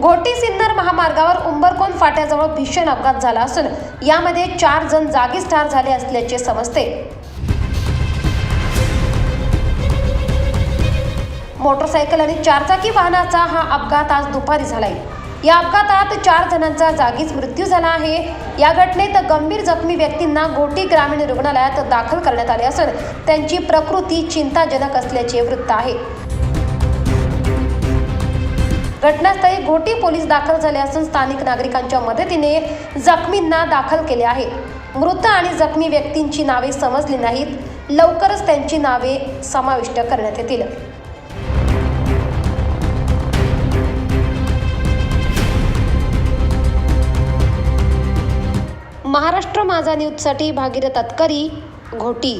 घोटी सिन्नर महामार्गावर उंबरकोन फाट्याजवळ भीषण अपघात झाला असून यामध्ये चार जण जागीच ठार झाले असल्याचे समजते. मोटरसायकल आणि चारचाकी वाहनाचा हा अपघात आज दुपारी झालाय. या अपघातात चार जणांचा जागीच मृत्यू झाला आहे. या घटनेत गंभीर जखमी व्यक्तींना घोटी ग्रामीण रुग्णालयात दाखल करण्यात आले असून त्यांची प्रकृती चिंताजनक असल्याचे वृत्त आहे. घटनास्थळी घोटी पोलीस दाखल झाले असून स्थानिक नागरिकांच्या मदतीने जखमींना दाखल केले आहे. मृत आणि जखमी व्यक्तींची नावे समजली नाहीत. लवकरच त्यांची नावे समाविष्ट करण्यात येतील. महाराष्ट्र माझा न्यूजसाठी भागीरथ तत्करी घोटी.